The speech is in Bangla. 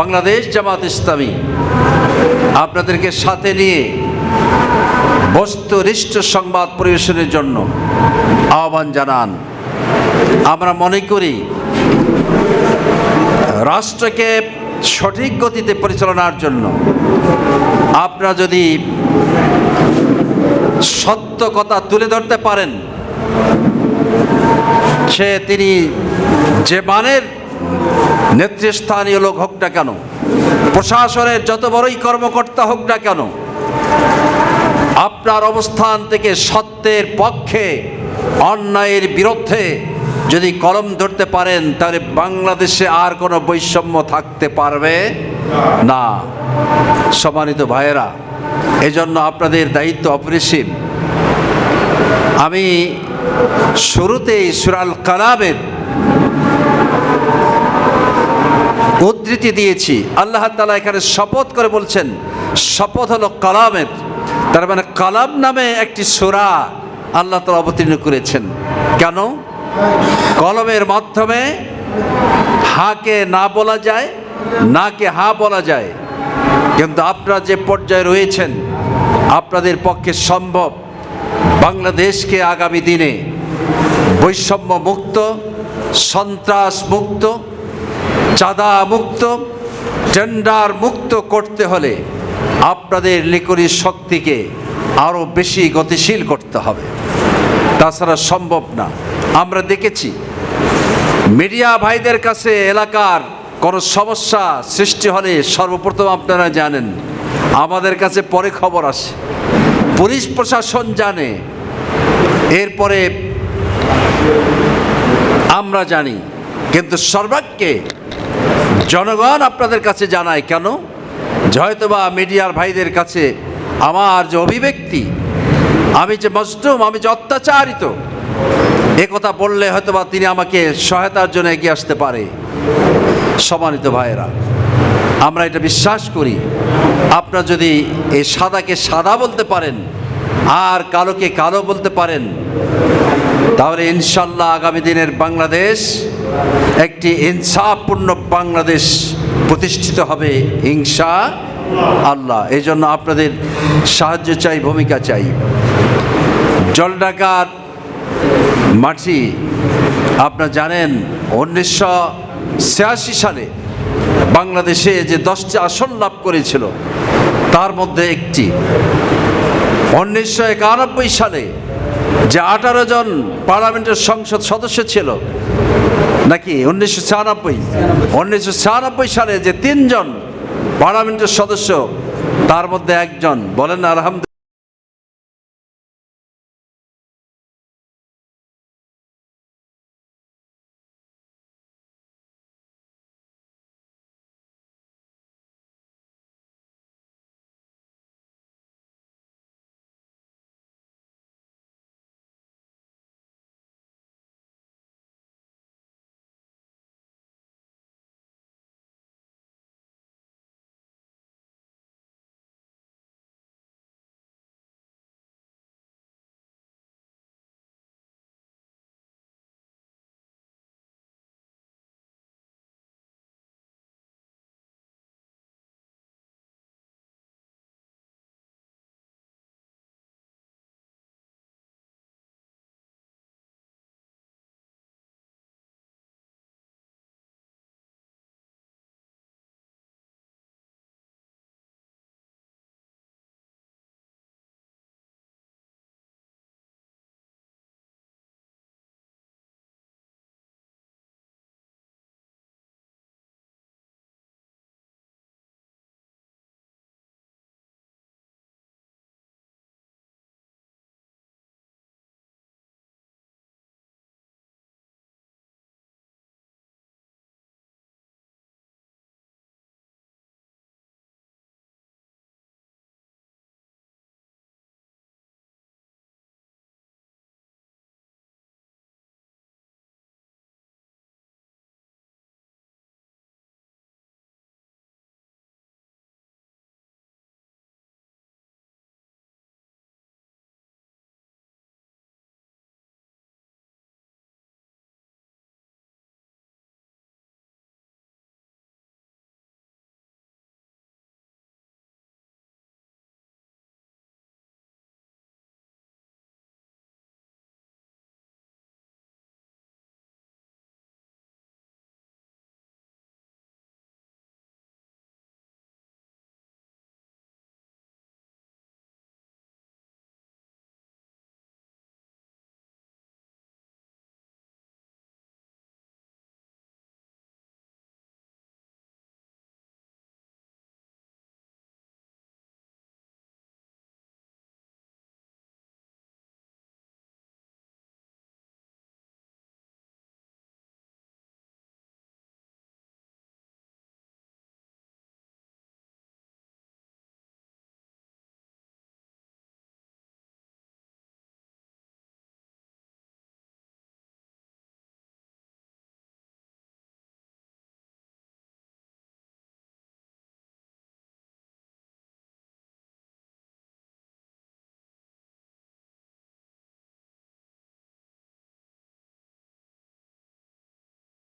বাংলাদেশ জামাত ইসলামী, আপনাদেরকে সাথে নিয়ে বস্তুনিষ্ঠ সংবাদ পরিবেশনের জন্য আহ্বান জানান। আমরা মনে করি, রাষ্ট্রকে সঠিক গতিতে পরিচালনার জন্য আপনারা যদি সত্য কথা তুলে ধরতে পারেন, সে তিনি যে মানের নেতৃস্থানীয় লোক হোক না কেন, প্রশাসনের যত বড়ই কর্মকর্তা হোক না কেন, আপনার অবস্থান থেকে সত্যের পক্ষে, অন্যায়ের বিরুদ্ধে যদি কলম ধরতে পারেন, তাহলে বাংলাদেশে আর কোনো বৈষম্য থাকতে পারবে না। সম্মানিত ভাইয়েরা, এজন্য আপনাদের দায়িত্ব অপরিসীম। আমি শুরুতেই সুরাল কালামের উদ্ধৃতি দিয়েছি। আল্লাহ তালা এখানে শপথ করে বলছেন, শপথ হলো কালামের। তার মানে কালাম নামে একটি সুরা আল্লাহ তালা অবতীর্ণ করেছেন। কেন? কলমের মাধ্যমে হাকে না বলা যায়, নাকে হা বলা যায়। কিন্তু আপনারা যে পর্যায়ে রয়েছেন, আপনাদের পক্ষে সম্ভব বাংলাদেশকে আগামী দিনে বৈষম্য মুক্ত সন্ত্রাস মুক্ত চাঁদা মুক্ত টেন্ডার মুক্ত করতে হলে আপনাদের লিকরি শক্তিকে আরও বেশি গতিশীল করতে হবে। তাছাড়া সম্ভব না। আমরা দেখেছি, মিডিয়া ভাইদের কাছে এলাকার কোনো সমস্যা সৃষ্টি হলে সর্বপ্রথম আপনারা জানেন, আমাদের কাছে পরে খবর আসে। পুলিশ প্রশাসন জানে, এরপরে আমরা জানি, কিন্তু সর্বাগ্যে জনগণ আপনাদের কাছে জানায় কেন? হয়তোবা মিডিয়ার ভাইদের কাছে আমার যে অভিব্যক্তি, আমি যে মজলুম, আমি যে অত্যাচারিত, এ কথা বললে হয়তোবা তিনি আমাকে সহায়তার জন্য এগিয়ে আসতে পারে। সম্মানিত ভাইয়েরা, আমরা এটা বিশ্বাস করি। আপনার যদি এই সাদাকে সাদা বলতে পারেন, আর কালোকে কালো বলতে পারেন তাহলে ইনশাল্লাহ আগামী দিনের বাংলাদেশ একটি ইনসাফপূর্ণ বাংলাদেশ প্রতিষ্ঠিত হবে ইনশা আল্লাহ এই জন্য আপনাদের সাহায্য চাই, ভূমিকা চাই। জলঢাকার মাটি আপনারা জানেন, উনিশশো ছিয়াশি সালে বাংলাদেশে যে দশটি আসন লাভ করেছিল, তার মধ্যে একটি। উনিশশো একানব্বই সালে যে আঠারো জন পার্লামেন্টের সংসদ সদস্য ছিল, নাকি উনিশশো ছিয়ানব্বই? উনিশশো ছিয়ানব্বই সালে যে তিনজন পার্লামেন্টের সদস্য, তার মধ্যে একজন বলেন, আলহামদুলিল্লাহ।